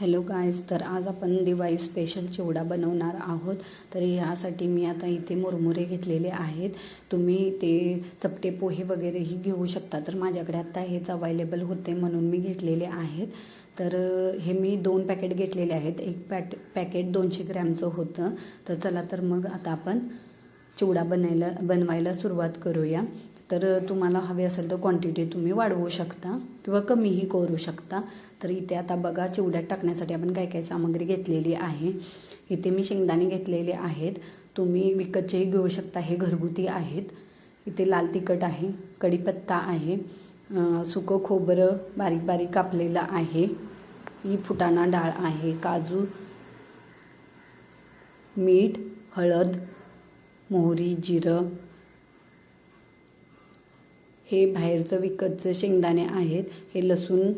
Hello guys तर आज आपण दिवाळी स्पेशल चिवडा बनवणार आहोत. तर यासाठी मी आता इथे मुरमुरे घेतलेले आहेत. तुम्ही ते चपटे पोहे वगैरेही घेऊ शकता. तर माझ्याकडे आता हेच अवेलेबल होते म्हणून मी घेतलेले आहेत. तर हे मी दोन पॅकेट घेतलेले आहेत. एक पॅट पॅकेट दोनशे ग्रॅमचं होतं. तर चला तर मग आता आपण चिवडा बनायला बनवायला सुरुवात करूया. तर तुम्हाला हवे असेल तर क्वांटिटी तुम्ही वाढवू शकता किंवा कमीही करू शकता. तर इथे आता बघा चिवड्यात टाकण्यासाठी आपण काय काय सामग्री घेतलेली आहे. इथे मी शेंगदाणे घेतलेले आहेत. तुम्ही विकतचेही घेऊ शकता. हे घरगुती आहेत. इथे लाल तिखट आहे कढीपत्ता आहे. सुकं खोबरं बारीक बारीक कापलेलं आहे. ही फुटाणा डाळ आहे. काजू मीठ हळद मोहरी जिरं हे बाहेरचं विकतचं शेंगदाणे आहेत हे लसूण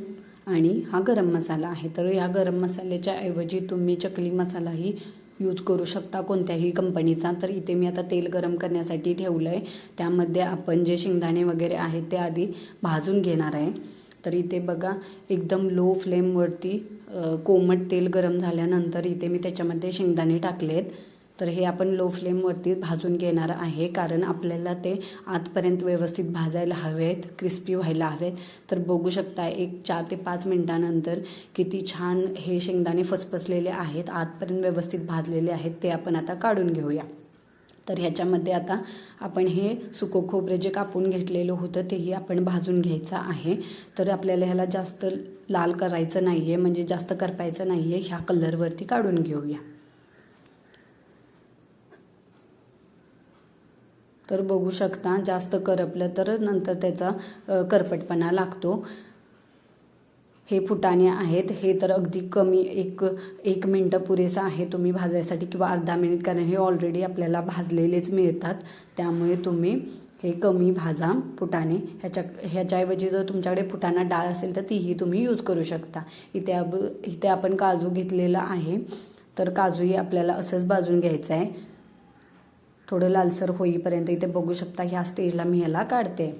आणि हा गरम मसाला आहे. तर ह्या गरम मसाल्याच्या ऐवजी तुम्ही चकली मसालाही यूज करू शकता कोणत्याही कंपनीचा तर इथे मी आता तेल गरम करण्यासाठी ठेवलं आहे त्यामध्ये आपण जे शेंगदाणे वगैरे आहेत ते आधी भाजून घेणार आहे. तर इथे बघा एकदम लो फ्लेमवरती कोमट तेल गरम झाल्यानंतर इथे मी त्याच्यामध्ये शेंगदाणे टाकलेत. तर हे आपण लो फ्लेमवरती भाजून घेणार आहे. कारण आपल्याला ते आतपर्यंत व्यवस्थित भाजायला हवेत क्रिस्पी व्हायला हवेत. तर बघू शकता एक चार ते पाच मिनटानंतर किती छान हे शेंगदाणे फसफसलेले आहेत आतपर्यंत व्यवस्थित भाजलेले आहेत ते आपण आता काढून घेऊया. तर ह्याच्यामध्ये आता आपण हे सुको खोबरे जे कापून घेतलेलं होतं तेही आपण भाजून घ्यायचं आहे. तर आपल्याला ह्याला जास्त लाल करायचं नाही आहे म्हणजे जास्त करपायचं नाही आहे ह्या कलरवरती काढून घेऊया. तर बघू शकता जास्त करपलं तर नंतर त्याचा करपटपणा लागतो. हे फुटाणे आहेत. हे तर अगदी कमी एक एक मिनटं पुरेसा आहे तुम्ही भाजायसाठी किंवा अर्धा मिनिट कारण हे ऑलरेडी आपल्याला भाजलेलेच मिळतात. त्यामुळे तुम्ही हे कमी भाजा फुटाणे. ह्याच्या ह्याच्याऐवजी जर तुमच्याकडे फुटाणा डाळ असेल तर तीही तुम्ही यूज करू शकता. इथे अब इथे आपण काजू घेतलेला आहे. तर काजूही आपल्याला असंच भाजून घ्यायचं आहे थोडं लालसर होईपर्यंत इथे बघू शकता ह्या स्टेजला मी ह्याला काढते.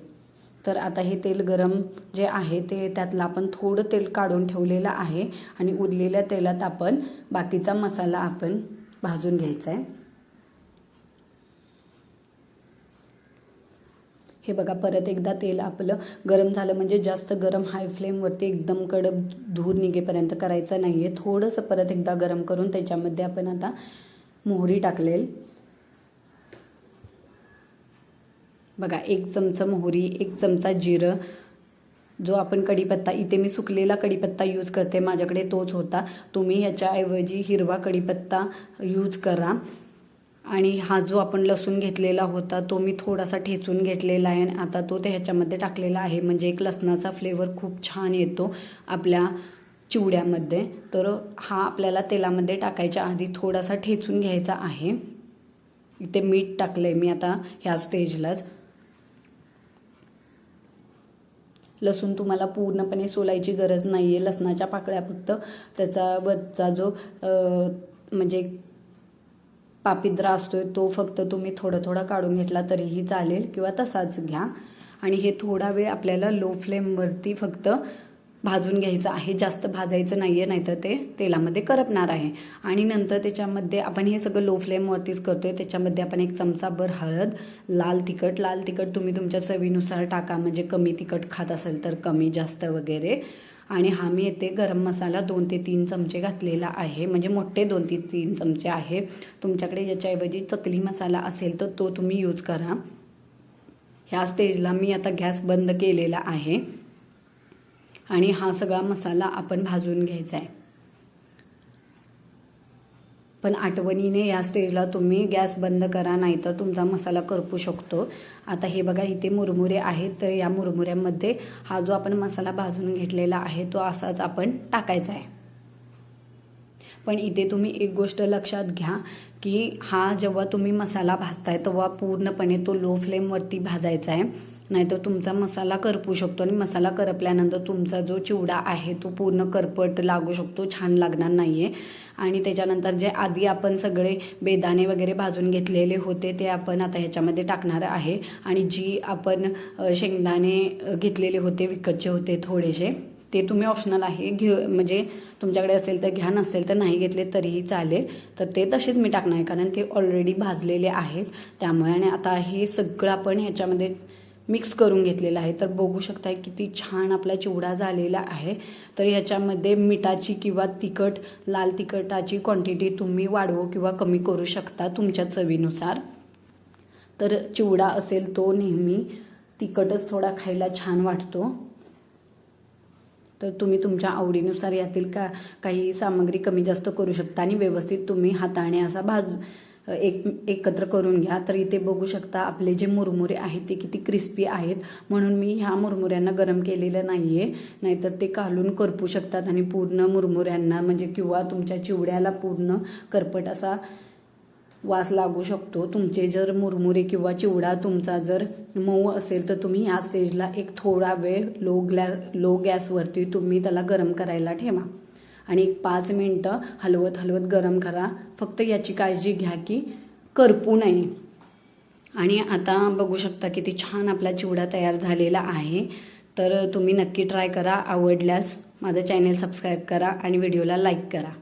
तर आता हे तेल गरम जे आहे ते त्यातलं आपण थोडं तेल काढून ठेवलेलं आहे आणि उरलेल्या तेलात आपण बाकीचा मसाला आपण भाजून घ्यायचा आहे हे बघा परत एकदा तेल आपलं गरम झालं म्हणजे जास्त गरम हाय फ्लेमवरती एकदम कडक धूर निघेपर्यंत करायचं नाही आहे थोडंसं परत एकदा गरम करून त्याच्यामध्ये आपण आता मोहरी टाकलेल. बघा एक चमचा मोहरी एक चमचा जिरं. जो आपण कढीपत्ता इथे मी सुकलेला कढीपत्ता यूज करते. माझ्याकडे तोच होता. तुम्ही ह्याच्याऐवजी हिरवा कढीपत्ता यूज करा. आणि हा जो आपण लसूण घेतलेला होता तो मी थोडासा ठेचून घेतलेला आहे. आणि आता तो ते ह्याच्यामध्ये टाकलेला आहे. म्हणजे एक लसणाचा फ्लेवर खूप छान येतो आपल्या चिवड्यामध्ये. तर हा आपल्याला तेलामध्ये टाकायच्या आधी थोडासा ठेचून घ्यायचा आहे. इथे मीठ टाकलं आहे मी आता ह्या स्टेजलाच लसूण तुम्हाला पूर्णपणे सोलायची गरज नाही आहे लसणाच्या पाकळ्या फक्त त्याचा वरचा जो म्हणजे पापिद्रा असतोय तो फक्त तुम्ही थोडं थोडं काढून घेतला तरीही चालेल किंवा तसाच घ्या. आणि हे थोडा वेळ आपल्याला लो फ्लेमवरती फक्त भाजून घ्यायचं आहे जास्त भाजायचं नाही आहे नाहीतर ते तेलामध्ये करपणार आहे. आणि नंतर त्याच्यामध्ये आपण हे सगळं लो फ्लेमवरतीच आहे त्याच्यामध्ये आपण एक चमचाभर हळद लाल तिखट. लाल तिखट तुम्ही तुमच्या चवीनुसार टाका म्हणजे कमी तिखट खात असेल तर कमी जास्त वगैरे. आणि हा मी येथे गरम मसाला दोन ते तीन चमचे घातलेला आहे. म्हणजे मोठे दोन ते तीन चमचे आहे. तुमच्याकडे याच्याऐवजी चकली मसाला असेल तर तो तुम्ही यूज करा. ह्या स्टेजला मी आता गॅस बंद केलेला आहे. आणि हा सगळा मसाला आपण भाजून घ्यायचा आहे पण आठवणीने या स्टेजला तुम्ही गॅस बंद करा नाहीतर तुमचा मसाला करपू शकतो. आता हे बघा इथे मुरमुरे आहेत तर या मुरमुऱ्यामध्ये हा जो आपण मसाला भाजून घेतलेला आहे तो असाच आपण टाकायचा आहे पण इथे तुम्ही एक गोष्ट लक्षात घ्या की हा जेव्हा तुम्ही मसाला भाजताय तेव्हा पूर्णपणे तो लो फ्लेमवरती भाजायचा आहे नाहीतर तुमचा मसाला करपू शकतो आणि मसाला करपल्यानंतर तुमचा जो चिवडा आहे तो पूर्ण करपट लागू शकतो छान लागणार नाही आहे आणि त्याच्यानंतर जे आधी आपण सगळे बेदाणे वगैरे भाजून घेतलेले होते ते आपण आता ह्याच्यामध्ये टाकणार आहे. आणि जी आपण शेंगदाणे घेतलेले होते विकतचे होते थोडेसे ते तुम्ही ऑप्शनल आहे. घेऊ म्हणजे तुमच्याकडे असेल तर घ्या नसेल तर नाही घेतले तरीही चालेल. तर ते तसेच मी टाकणार आहे कारण ते ऑलरेडी भाजलेले आहेत. त्यामुळे आणि आता हे सगळं आपण ह्याच्यामध्ये मिक्स करून घेतलेलं आहे. तर बघू शकताय किती छान आपला चिवडा झालेला आहे. तर ह्याच्यामध्ये मिठाची किंवा तिखट लाल तिखटाची क्वांटिटी तुम्ही वाढवू किंवा कमी करू शकता तुमच्या चवीनुसार. तर चिवडा असेल तो नेहमी तिखटच थोडा खायला छान वाटतो. तर तुम्ही तुमच्या आवडीनुसार यातील का काही सामग्री कमी जास्त करू शकता आणि व्यवस्थित तुम्ही हाताने असा भाजू एक एकत्र करून घ्या. तर इथे बघू शकता आपले जे मुरमुरे आहेत ते किती क्रिस्पी आहेत. म्हणून मी ह्या मुरमुऱ्यांना गरम केलेलं नाही आहे नाहीतर ते कालून करपू शकतात आणि पूर्ण मुरमुऱ्यांना म्हणजे किंवा तुमच्या चिवड्याला पूर्ण करपट असा वास लागू शकतो. तुमचे जर मुरमुरे किंवा चिवडा तुमचा जर मऊ असेल तर तुम्ही या स्टेजला एक थोडा वेळ लो ग्लॅ लो गॅसवरती तुम्ही त्याला गरम करायला ठेवा. आणि एक पाच मिनटं हलवत हलवत गरम करा. फक्त याची काळजी घ्या की करपू नये. आणि आता बघू शकता किती छान आपला चिवडा तयार झालेला आहे. तर तुम्ही नक्की ट्राय करा. आवडल्यास माझं चॅनेल सबस्क्राईब करा आणि व्हिडिओला लाईक करा.